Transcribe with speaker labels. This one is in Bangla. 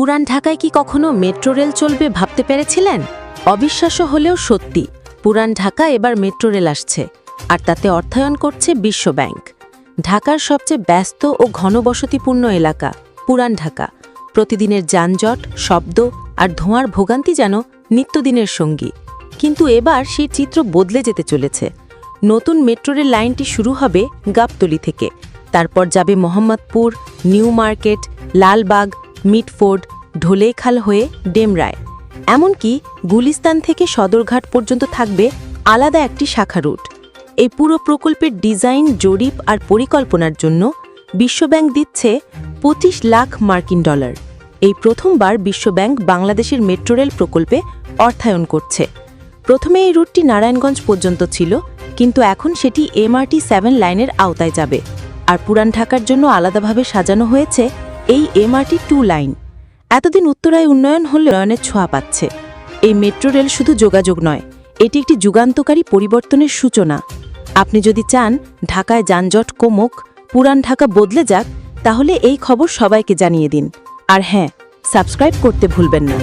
Speaker 1: পুরান ঢাকায় কি কখনো মেট্রো রেল চলবে ভাবতে পেরেছিলেন? অবিশ্বাস্য হলেও সত্যি, পুরান ঢাকা এবার মেট্রো রেল আসছে, আর তাতে অর্থায়ন করছে বিশ্ব ব্যাংক। ঢাকার সবচেয়ে ব্যস্ত ও ঘনবসতিপূর্ণ এলাকা, পুরান ঢাকা। প্রতিদিনের যানজট, শব্দ আর ধোঁয়ার ভোগান্তি যেন নিত্যদিনের সঙ্গী। কিন্তু এবার সেই চিত্র বদলে যেতে চলেছে। নতুন মেট্রো রেল লাইনটি শুরু হবে গাবতলি থেকে। তারপর যাবে Mohammadpur, New Market, Lalbagh Mitford, Dholaikhal হয়ে ডেমরায়। এমনকি গুলিস্তান থেকে সদরঘাট পর্যন্ত থাকবে আলাদা একটি শাখা রুট। এই পুরো প্রকল্পের ডিজাইন, জরিপ আর পরিকল্পনার জন্য বিশ্বব্যাংক দিচ্ছে পঁচিশ লাখ মার্কিন ডলার। এই প্রথমবার বিশ্বব্যাংক বাংলাদেশের মেট্রো রেল প্রকল্পে অর্থায়ন করছে। প্রথমে এই রুটটি নারায়ণগঞ্জ পর্যন্ত ছিল, কিন্তু এখন সেটি এমআরটি সেভেন লাইনের আওতায় যাবে। আর পুরান ঢাকার জন্য আলাদাভাবে সাজানো হয়েছে এই এমআরটি টু লাইন এতদিন উত্তরায় উন্নয়ন হলে উন্নয়নের ছোঁয়া পাচ্ছে। এই মেট্রো রেল শুধু যোগাযোগ নয়, এটি একটি যুগান্তকারী পরিবর্তনের সূচনা। আপনি যদি চান ঢাকায় যানজট কমুক, পুরান ঢাকা বদলে যাক, তাহলে এই খবর সবাইকে জানিয়ে দিন। আর হ্যাঁ সাবস্ক্রাইব করতে ভুলবেন না।